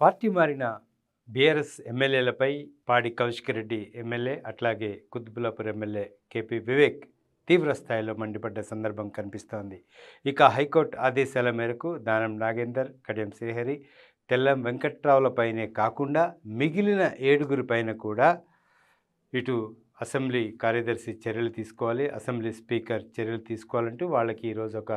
Party మారిన BRS ఎమ్మెల్యేలపై పాడి Kaushik Reddy MLA అట్లాగే కుత్బులాపూర్ ఎమ్మెల్యే కేపీ వివేక్ తీవ్ర స్థాయిలో మండిపడ్డ సందర్భం కనిపిస్తోంది. ఇక హైకోర్టు ఆదేశాల మేరకు దానం నాగేందర్ కడియం శ్రీహరి తెల్లం వెంకట్రావులపైనే కాకుండా మిగిలిన ఏడుగురి పైన కూడా ఇటు అసెంబ్లీ కార్యదర్శి చర్యలు తీసుకోవాలి అసెంబ్లీ స్పీకర్ చర్యలు తీసుకోవాలంటూ వాళ్ళకి ఈరోజు ఒక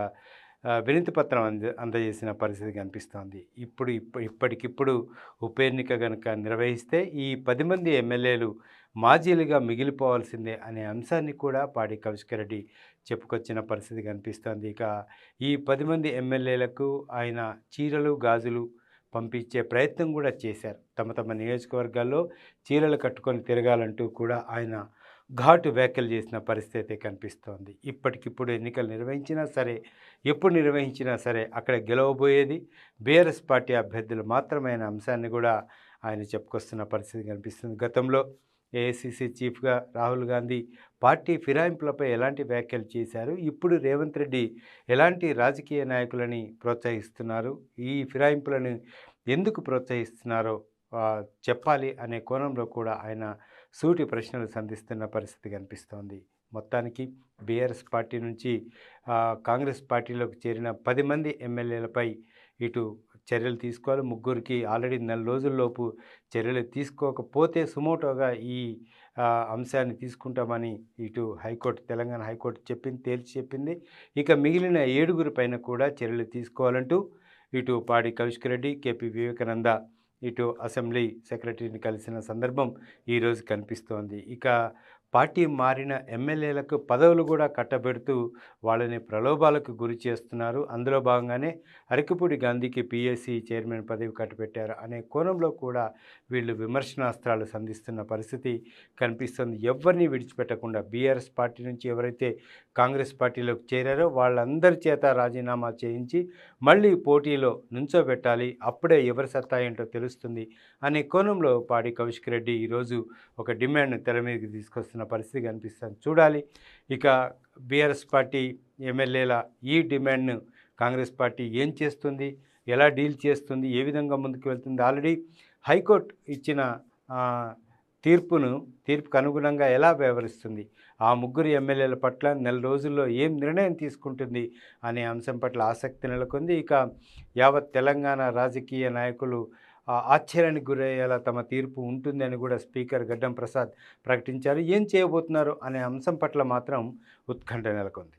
వినతి పత్రం అంద అందజేసిన పరిస్థితి కనిపిస్తోంది ఇప్పుడు ఇప్ప ఇప్పటికిప్పుడు ఉప ఎన్నిక కనుక నిర్వహిస్తే ఈ పది మంది ఎమ్మెల్యేలు మాజీలుగా మిగిలిపోవాల్సిందే అనే అంశాన్ని కూడా పాడి కౌశిక్ రెడ్డి చెప్పుకొచ్చిన పరిస్థితి కనిపిస్తోంది ఇక ఈ పది మంది ఎమ్మెల్యేలకు ఆయన చీరలు గాజులు పంపించే ప్రయత్నం కూడా చేశారు. తమ తమ నియోజకవర్గాల్లో చీరలు కట్టుకొని తిరగాలంటూ కూడా ఆయన ఘాటు వ్యాఖ్యలు చేసిన పరిస్థితి అయితే కనిపిస్తోంది. ఇప్పటికిప్పుడు ఎన్నికలు నిర్వహించినా సరే ఎప్పుడు నిర్వహించినా సరే అక్కడ గెలవబోయేది బీఆర్ఎస్ పార్టీ అభ్యర్థులు మాత్రమైన అంశాన్ని కూడా ఆయన చెప్పుకొస్తున్న పరిస్థితి కనిపిస్తుంది. గతంలో ఏఐసిసి చీఫ్గా రాహుల్ గాంధీ పార్టీ ఫిరాయింపులపై ఎలాంటి వ్యాఖ్యలు చేశారు? ఇప్పుడు రేవంత్ రెడ్డి ఎలాంటి రాజకీయ నాయకులని ప్రోత్సహిస్తున్నారు? ఈ ఫిరాయింపులను ఎందుకు ప్రోత్సహిస్తున్నారో చెప్పాలి అనే కోణంలో కూడా ఆయన సూటి ప్రశ్నలు సంధిస్తున్న పరిస్థితి కనిపిస్తోంది. మొత్తానికి బీఆర్ఎస్ పార్టీ నుంచి కాంగ్రెస్ పార్టీలోకి చేరిన పది మంది ఎమ్మెల్యేలపై ఇటు చర్యలు తీసుకోవాలి. ముగ్గురికి ఆల్రెడీ నెల రోజుల్లోపు చర్యలు తీసుకోకపోతే సుమోటోగా ఈ అంశాన్ని తీసుకుంటామని ఇటు హైకోర్టు తెలంగాణ హైకోర్టు చెప్పింది తేల్చి చెప్పింది. ఇక మిగిలిన ఏడుగురి పైన కూడా చర్యలు తీసుకోవాలంటూ ఇటు పాడి కౌశిక్ రెడ్డి కేపీ వివేకానంద ఇటు అసెంబ్లీ సెక్రటరీని కలిసిన సందర్భం ఈరోజు కనిపిస్తోంది. ఇక పార్టీ మారిన ఎమ్మెల్యేలకు పదవులు కూడా కట్టబెడుతూ వాళ్ళని ప్రలోభాలకు గురి చేస్తున్నారు. అందులో భాగంగానే అరకుపూడి గాంధీకి పిఎస్సి చైర్మన్ పదవి కట్టబెట్టారు అనే కోణంలో కూడా వీళ్ళు విమర్శనాస్త్రాలు సంధిస్తున్న పరిస్థితి కనిపిస్తుంది. ఎవరిని విడిచిపెట్టకుండా బీఆర్ఎస్ పార్టీ నుంచి ఎవరైతే కాంగ్రెస్ పార్టీలోకి చేరారో వాళ్ళందరి చేత రాజీనామా చేయించి మళ్ళీ పోటీలో నుంచోబెట్టాలి. అప్పుడే ఎవరి సత్తా ఏంటో తెలుస్తుంది అనే కోణంలో పాడి కౌశిక్ రెడ్డి ఈరోజు ఒక డిమాండ్ను తెర మీదకి తీసుకొస్తున్నారు ఉన్న పరిస్థితి కనిపిస్తుంది. చూడాలి. ఇక బీఆర్ఎస్ పార్టీ ఎమ్మెల్యేల ఈ డిమాండ్ను కాంగ్రెస్ పార్టీ ఏం చేస్తుంది? ఎలా డీల్ చేస్తుంది? ఏ విధంగా ముందుకు వెళ్తుంది? ఆల్రెడీ హైకోర్టు ఇచ్చిన తీర్పును తీర్పుకు అనుగుణంగా ఎలా వ్యవహరిస్తుంది? ఆ ముగ్గురు ఎమ్మెల్యేల పట్ల నెల రోజుల్లో ఏం నిర్ణయం తీసుకుంటుంది అనే అంశం పట్ల ఆసక్తి నెలకొంది. ఇక యావత్ తెలంగాణ రాజకీయ నాయకులు ఆశ్చర్యానికి గురయ్యేలా తమ తీర్పు ఉంటుంది అని కూడా స్పీకర్ గడ్డం ప్రసాద్ ప్రకటించారు. ఏం చేయబోతున్నారు అనే అంశం పట్ల మాత్రం ఉత్కంఠ నెలకొంది.